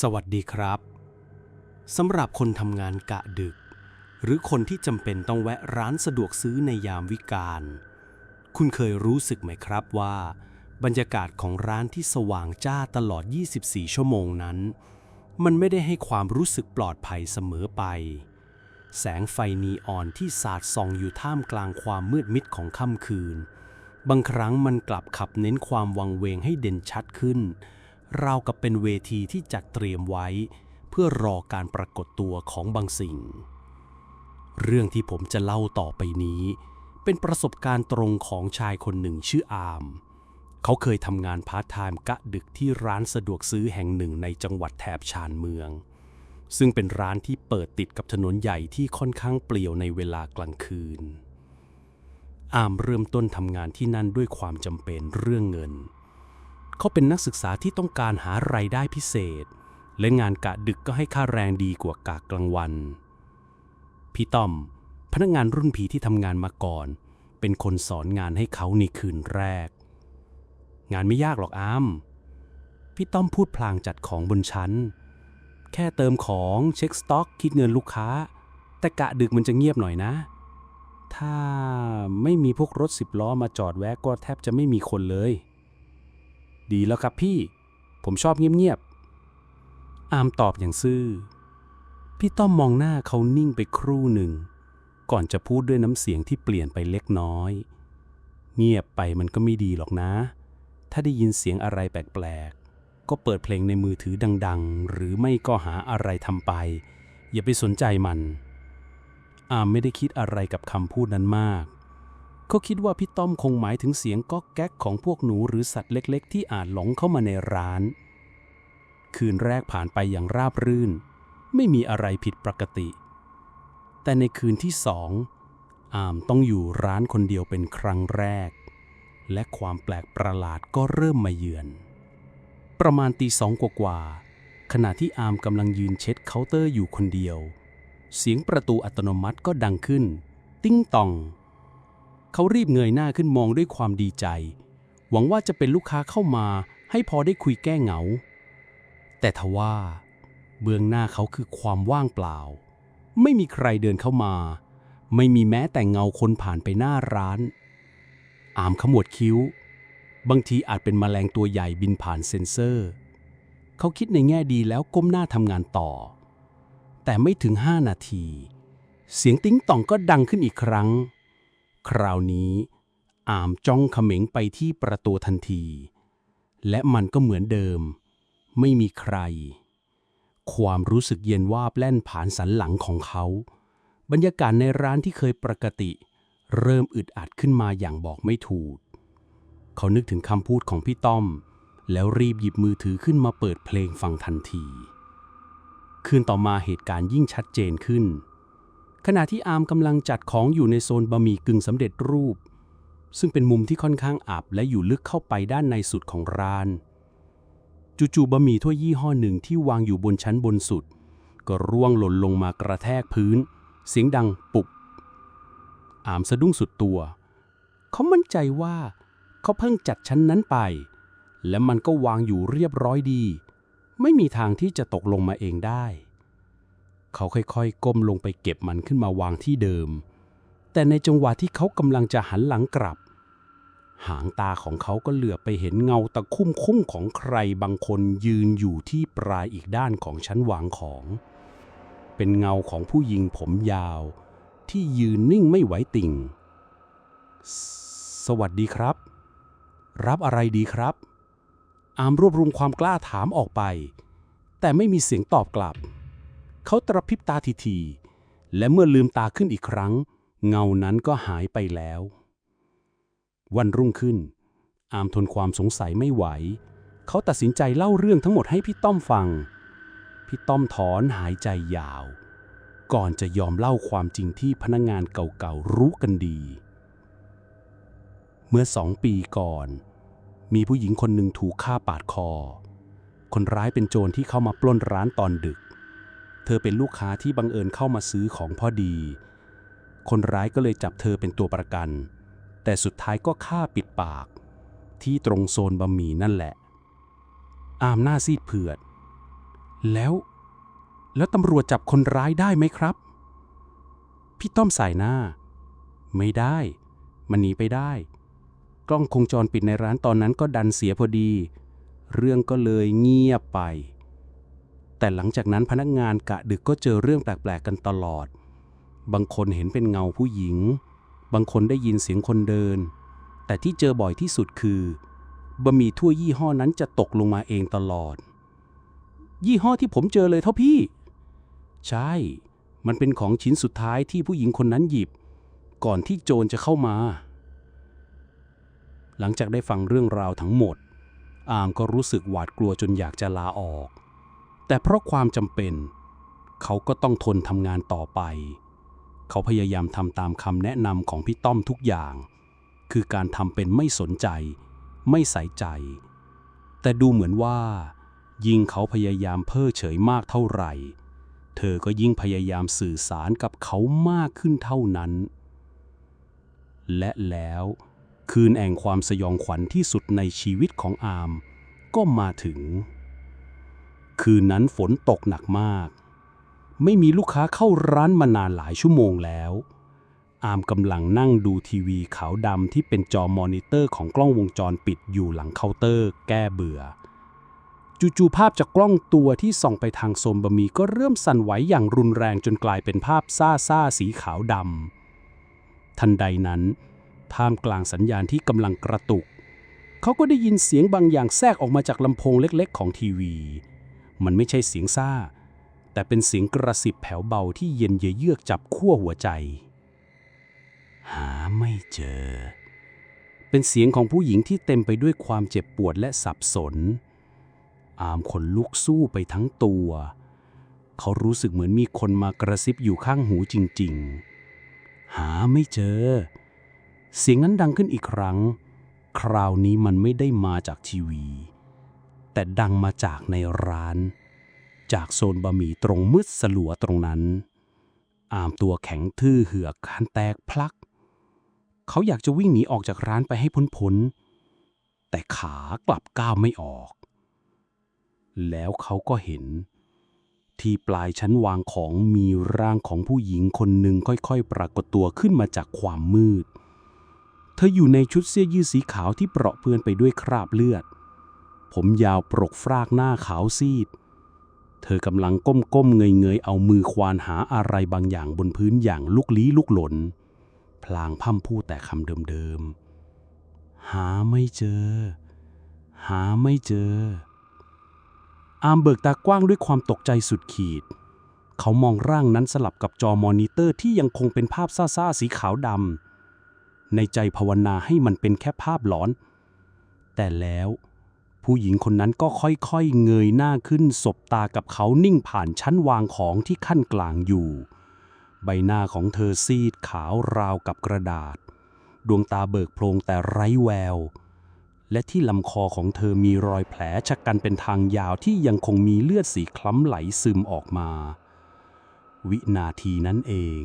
สวัสดีครับสำหรับคนทำงานกะดึก หรือคนที่จำเป็นต้องแวะร้านสะดวกซื้อในยามวิกาลคุณเคยรู้สึกไหมครับว่า บรรยากาศของร้านที่สว่างจ้าตลอด 24 ชั่วโมงนั้น มันไม่ได้ให้ความรู้สึกปลอดภัยเสมอไป แสงไฟนีออนที่สาดส่องอยู่ท่ามกลางความมืดมิดของค่ำคืน บางครั้งมันกลับขับเน้นความวังเวงให้เด่นชัดขึ้น ราวกับเป็นเวทีที่จัดเตรียมไว้ เพื่อรอการปรากฏตัวของบางสิ่ง เรื่องที่ผมจะเล่าต่อไปนี้ เป็นประสบการณ์ตรงของชายคนหนึ่งชื่ออาม เขาเคยทำงานพาร์ทไทม์กะดึกที่ร้านสะดวกซื้อแห่งหนึ่งในจังหวัดแถบชานเมือง ซึ่งเป็นร้านที่เปิดติดกับถนนใหญ่ที่ค่อนข้างเปลี่ยวในเวลากลางคืนอามเริ่มต้นทำงานที่นั่นด้วยความจำเป็นเรื่องเงินเเขาเป็นนักศึกษาที่ต้องการหารายได้พิเศษ และงานกะดึกก็ให้ค่าแรงดีกว่ากะกลางวัน พี่ต้อม พนักงานรุ่นพี่ที่ทำงานมาก่อน เป็นคนสอนงานให้เขาในคืนแรก งานไม่ยากหรอกอ้ามพี่ต้อมพูดพลางจัดของบนชั้น แค่เติมของเช็คสต็อก คิดเงินลูกค้า แต่กะดึกมันจะเงียบหน่อยนะ ถ้าไม่มีพวกรถสิบล้อมาจอดแวะก็แทบจะไม่มีคนเลย ดีแล้วครับพี่ ผมชอบเงียบๆ อามตอบอย่างซื่อ พี่ต้อมมองหน้าเขานิ่งไปครู่หนึ่ง ก่อนจะพูดด้วยน้ำเสียงที่เปลี่ยนไปเล็กน้อย เงียบไปมันก็ไม่ดีหรอกนะ ถ้าได้ยินเสียงอะไรแปลกๆ ก็เปิดเพลงในมือถือดังๆ หรือไม่ก็หาอะไรทำไป อย่าไปสนใจมัน อามไม่ได้คิดอะไรกับคำพูดนั้นมาก เขาคิดว่าพี่ต้อมคงหมายถึงเสียงก๊อกแก๊กของพวกหนูหรือสัตว์เล็กๆ ที่อาจหลงเข้ามาในร้าน คืนแรกผ่านไปอย่างราบรื่น ไม่มีอะไรผิดปกติ แต่ในคืนที่สองอามต้องอยู่ร้านคนเดียวเป็นครั้งแรก และความแปลกประหลาดก็เริ่มมาเยือน ประมาณตีสองกว่าๆขณะที่อามกำลังยืนเช็ดเคาน์เตอร์อยู่คนเดียว เสียงประตูอัตโนมัติก็ดังขึ้น ติ้งตอง เขารีบเงยหน้าขึ้นมองด้วยความดีใจ หวังว่าจะเป็นลูกค้าเข้ามาให้พอได้คุยแก้เหงา แต่ทว่าเบื้องหน้าเขาคือความว่างเปล่า ไม่มีใครเดินเข้ามา ไม่มีแม้แต่เงาคนผ่านไปหน้าร้าน อามขมวดคิ้ว บางทีอาจเป็นแมลงตัวใหญ่บินผ่านเซ็นเซอร์ เขาคิดในแง่ดีแล้วก้มหน้าทำงานต่อ แต่ไม่ถึงห้านาที เสียงติ้งต่องก็ดังขึ้นอีกครั้ง คราวนี้ อามจ้องเขม็งไปที่ประตูทันที และมันก็เหมือนเดิม ไม่มีใคร ความรู้สึกเย็นวาบแล่นผ่านสันหลังของเขา บรรยากาศในร้านที่เคยปกติ เริ่มอึดอัดขึ้นมาอย่างบอกไม่ถูก เขานึกถึงคำพูดของพี่ต้อม แล้วรีบหยิบมือถือขึ้นมาเปิดเพลงฟังทันที คืนต่อมาเหตุการณ์ยิ่งชัดเจนขึ้น ขณะที่อาร์มกำลังจัดของอยู่ในโซนบะหมี่กึ่งสำเร็จรูป ซึ่งเป็นมุมที่ค่อนข้างอับและอยู่ลึกเข้าไปด้านในสุดของร้าน จู่ๆบะหมี่ถ้วยยี่ห้อหนึ่งที่วางอยู่บนชั้นบนสุด ก็ร่วงหล่นลงมากระแทกพื้น เสียงดังปุบอามสะดุ้งสุดตัว เขามั่นใจว่าเขาเพิ่งจัดชั้นนั้นไป และมันก็วางอยู่เรียบร้อยดี ไม่มีทางที่จะตกลงมาเองได้ เขาค่อยๆ ก้มลงไปเก็บมันขึ้นมาวางที่เดิม แต่ในจังหวะที่เขากำลังจะหันหลังกลับ หางตาของเขาก็เหลือไปเห็นเงาตะคุ่มคุ้มของใครบางคนยืนอยู่ที่ปลายอีกด้านของชั้นวางของ เป็นเงาของผู้หญิงผมยาว ที่ยืนนิ่งไม่ไหวติ่งสสวัสดีครับ รับอะไรดีครับ อามรวบรวมความกล้าถามออกไป แต่ไม่มีเสียงตอบกลับ เขาตระพริบตาทีๆและเมื่อลืมตาขึ้นอีกครั้ง เงานั้นก็หายไปแล้ว วันรุ่งขึ้น อามทนความสงสัยไม่ไหว เขาตัดสินใจเล่าเรื่องทั้งหมดให้พี่ต้อมฟัง พี่ต้อมถอนหายใจยาว ก่อนจะยอมเล่าความจริงที่พนักงานเก่าๆรู้กันดี เมื่อสองปีก่อน มีผู้หญิงคนหนึ่งถูกฆ่าปาดคอ คนร้ายเป็นโจรที่เข้ามาปล้นร้านตอนดึก เธอเป็นลูกค้าที่บังเอิญเข้ามาซื้อของพอดี คนร้ายก็เลยจับเธอเป็นตัวประกัน แต่สุดท้ายก็ฆ่าปิดปาก ที่ตรงโซนบะหมี่นั่นแหละ อามหน้าซีดเผือด แล้ว แล้วตำรวจจับคนร้ายได้ไหมครับ พี่ต้อมสายหน้า ไม่ได้ มันหนีไปได้ กล้องคงจรปิดในร้านตอนนั้นก็ดันเสียพอดี เรื่องก็เลยเงียบไป แต่หลังจากนั้นพนักงานกะดึกก็เจอเรื่องแปลกๆกันตลอด บางคนเห็นเป็นเงาผู้หญิง บางคนได้ยินเสียงคนเดิน แต่ที่เจอบ่อยที่สุดคือบะหมี่ถ้วยยี่ห้อนั้นจะตกลงมาเองตลอด ยี่ห้อที่ผมเจอเลยเท่าพี่ ใช่ มันเป็นของชิ้นสุดท้ายที่ผู้หญิงคนนั้นหยิบ ก่อนที่โจรจะเข้ามา หลังจากได้ฟังเรื่องราวทั้งหมด อามก็รู้สึกหวาดกลัวจนอยากจะลาออก แต่เพราะความจำเป็น เขาก็ต้องทนทำงานต่อไป เขาพยายามทำตามคำแนะนำของพี่ต้อมทุกอย่าง คือการทำเป็นไม่สนใจ ไม่ใส่ใจ แต่ดูเหมือนว่า ยิ่งเขาพยายามเพ้อเฉยมากเท่าไหร่ เธอก็ยิ่งพยายามสื่อสารกับเขามากขึ้นเท่านั้น และแล้วคืนแห่งความสยองขวัญที่สุดในชีวิตของอามก็มาถึง คืนนั้นฝนตกหนักมาก ไม่มีลูกค้าเข้าร้านมานานหลายชั่วโมงแล้ว อามกำลังนั่งดูทีวีขาวดำที่เป็นจอมอนิเตอร์ของกล้องวงจรปิดอยู่หลังเคาน์เตอร์ แก้เบื่อ จู่ๆภาพจากกล้องตัวที่ส่องไปทางโซนบะมีก็เริ่มสั่นไหวอย่างรุนแรงจนกลายเป็นภาพซ่าซ่าๆสีขาวดำทันใดนั้น ท่ามกลางสัญญาณที่กำลังกระตุก เขาก็ได้ยินเสียงบางอย่างแทรกออกมาจากลำโพงเล็กๆ ของทีวี มันไม่ใช่เสียงซ่า แต่เป็นเสียงกระสิบแผ่วเบาที่เย็นเยือกจับขั้วหัวใจ หาไม่เจอ เป็นเสียงของผู้หญิงที่เต็มไปด้วยความเจ็บปวดและสับสน อามขนลุกสู้ไปทั้งตัว เขารู้สึกเหมือนมีคนมากระซิบอยู่ข้างหูจริง ๆ หาไม่เจอ เสียงนั้นดังขึ้นอีกครั้ง คราวนี้มันไม่ได้มาจากทีวี แต่ดังมาจากในร้าน จากโซนบะหมี่ตรงมืดสลัวตรงนั้น อามตัวแข็งทื่อเหือกคันแตกพลัก เขาอยากจะวิ่งหนีออกจากร้านไปให้พ้นๆแต่ขากลับก้าวไม่ออก แล้วเขาก็เห็น ที่ปลายชั้นวางของมีร่างของผู้หญิงคนหนึ่งค่อยๆ ปรากฏตัวขึ้นมาจากความมืด เธออยู่ในชุดเสื้อยืดสีขาวที่เปราะเปื้อนไปด้วยคราบเลือด ผมยาวปรกฟรากหน้าขาวซีด เธอกำลังก้มๆเงยๆ เอามือควานหาอะไรบางอย่างบนพื้นอย่างลุกลี้ลุกหลน พลางพร่ำพูดแต่คำเดิมๆ หาไม่เจอ หาไม่เจอ อามเบิกตากว้างด้วยความตกใจสุดขีด เขามองร่างนั้นสลับกับจอมอนิเตอร์ที่ยังคงเป็นภาพซ่าๆ สีขาวดำในใจภาวนาให้มันเป็นแค่ภาพหลอน แต่แล้ว ผู้หญิงคนนั้นก็ค่อยๆ เงยหน้าขึ้นสบตากับเขานิ่งผ่านชั้นวางของที่ขั้นกลางอยู่ ใบหน้าของเธอซีดขาวราวกับกระดาษ ดวงตาเบิกโพลงแต่ไร้แวว และที่ลำคอของเธอมีรอยแผลชะกันเป็นทางยาวที่ยังคงมีเลือดสีคล้ำไหลซึมออกมา วินาทีนั้นเอง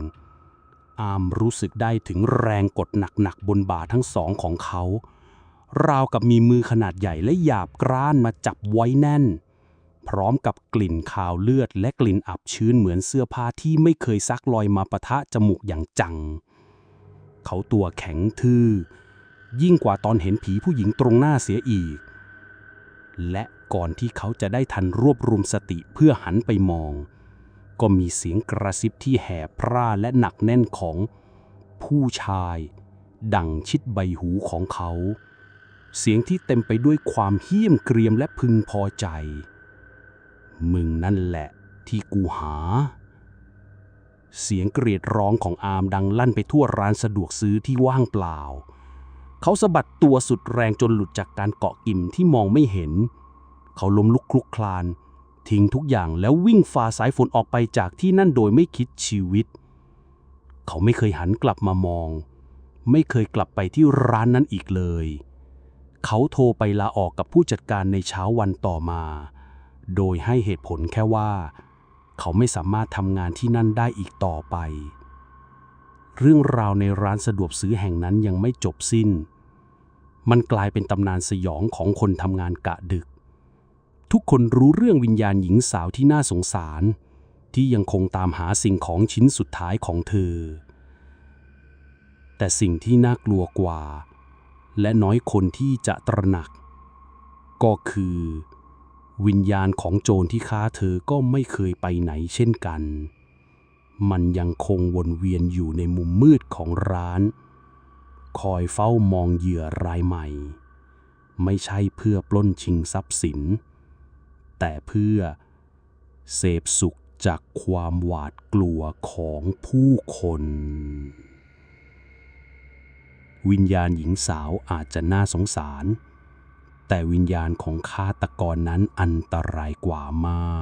อามรู้สึกได้ถึงแรงกดหนักๆบนบ่าทั้งสองของเขา ราวกับมีมือขนาดใหญ่และหยาบกร้านมาจับไว้แน่น พร้อมกับกลิ่นคาวเลือดและกลิ่นอับชื้นเหมือนเสื้อผ้าที่ไม่เคยซักลอยมาปะทะจมูกอย่างจัง เขาตัวแข็งทื่อ ยิ่งกว่าตอนเห็นผีผู้หญิงตรงหน้าเสียอีก และก่อนที่เขาจะได้ทันรวบรวมสติเพื่อหันไปมอง ก็มีเสียงกระซิบที่แห่พร่าและหนักแน่นของผู้ชาย ดังชิดใบหูของเขา เสียงที่เต็มไปด้วยความเหี้ยมเกรียมและพึงพอใจ มึงนั่นแหละที่กูหา เสียงเกรียดร้องของอามดังลั่นไปทั่วร้านสะดวกซื้อที่ว่างเปล่า เขาสะบัดตัวสุดแรงจนหลุดจากการเกาะกิ่มที่มองไม่เห็น เขาล้มลุกคลุกคลาน ทิ้งทุกอย่างแล้ววิ่งฝ่าสายฝนออกไปจากที่นั่นโดยไม่คิดชีวิต เขาไม่เคยหันกลับมามอง ไม่เคยกลับไปที่ร้านนั้นอีกเลย เขาโทรไปลาออกกับผู้จัดการในเช้าวันต่อมา โดยให้เหตุผลแค่ว่า เขาไม่สามารถทำงานที่นั่นได้อีกต่อไป เรื่องราวในร้านสะดวกซื้อแห่งนั้นยังไม่จบสิ้น มันกลายเป็นตำนานสยองของคนทำงานกะดึก ทุกคนรู้เรื่องวิญญาณหญิงสาวที่น่าสงสาร ที่ยังคงตามหาสิ่งของชิ้นสุดท้ายของเธอ แต่สิ่งที่น่ากลัวกว่า และน้อยคนที่จะตระหนัก ก็คือ วิญญาณของโจรที่ฆ่าเธอก็ไม่เคยไปไหนเช่นกัน มันยังคงวนเวียนอยู่ในมุมมืดของร้าน คอยเฝ้ามองเหยื่อรายใหม่ ไม่ใช่เพื่อปล้นชิงทรัพย์สิน แต่เพื่อ เสพสุขจากความหวาดกลัวของผู้คน วิญญาณหญิงสาวอาจจะน่าสงสาร แต่วิญญาณของฆาตกรนั้นอันตรายกว่ามาก